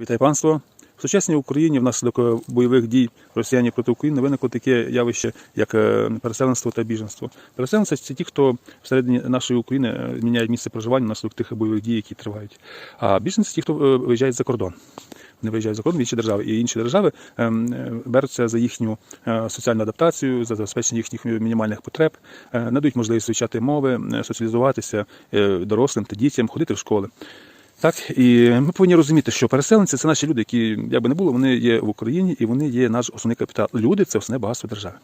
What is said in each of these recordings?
Вітаю панство. В сучасній Україні внаслідок бойових дій росіянів проти України виникло таке явище, як е, переселенство та біженство. Переселенці це ті, хто всередині нашої України е, міняють місце проживання внаслідок тих бойових дій, які тривають. А біженці ті, хто е, виїжджають за кордон. Вони виїжджають за кордон в інші держави, і інші держави ем, беруться за їхню соціальну адаптацію, за забезпечення їхніх мінімальних потреб, надають можливість вивчати мови, соціалізуватися дорослим та дітям, ходити в школи. Так, і ми повинні розуміти, що переселенці це наші люди, які як би не було, вони є в Україні і вони є наш основний капітал. Люди це основне багатство держави.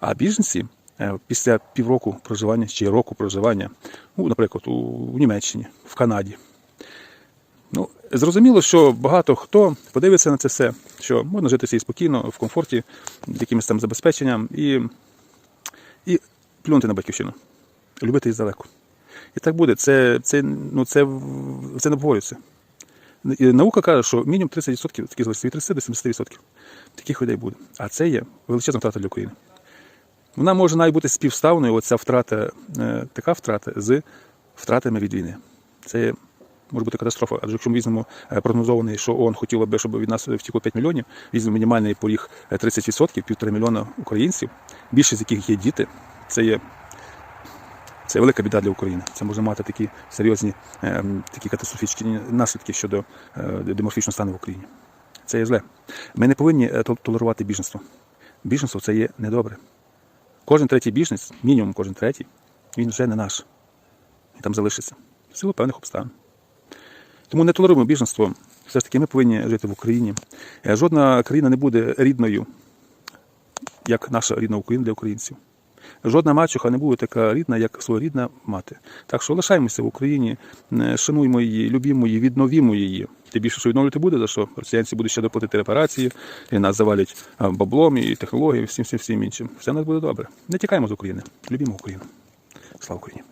А біженці е, після півроку проживання чи року проживання, ну, наприклад, у, Німеччині, в Канаді. Ну, зрозуміло, що багато хто подивиться на це все, що можна жити собі спокійно, в комфорті, якимось там забезпеченням і, і плюнути на батьківщину, любити її здалеку. І так буде. Це, це, ну, це, це не обговорюється. Наука каже, що мінімум 30% таких залишиться від 30 до 70% таких людей буде. А це є величезна втрата для України. Вона може навіть бути співставною, оця втрата, е, така втрата з втратами від війни. Це може бути катастрофа. Адже якщо ми візьмемо е, прогнозований, що ООН хотіла би, щоб від нас втікло 5 мільйонів, візьмемо мінімальний поріг е, 30%, півтора мільйона українців, більшість з яких є діти, це є це велика біда для України. Це може мати такі серйозні ем, такі катастрофічні наслідки щодо е, демографічного стану в Україні. Це є зле. Ми не повинні е, толерувати біженство. Біженство це є недобре. Кожен третій біженець, мінімум кожен третій, він вже не наш. І там залишиться. В силу певних обставин. Тому не толеруємо біженство. Все ж таки ми повинні жити в Україні. Е, Жодна країна не буде рідною, як наша рідна Україна для українців. Жодна мачуха не буде така рідна, як своєрідна мати. Так що лишаємося в Україні, шануймо шануємо її, любімо її, відновімо її. Тим більше, що відновлювати буде, за що росіянці будуть ще доплатити репарації, і нас завалять баблом і технологією, всім всім всім іншим. Все у нас буде добре. Не тікаємо з України, любімо Україну. Слава Україні!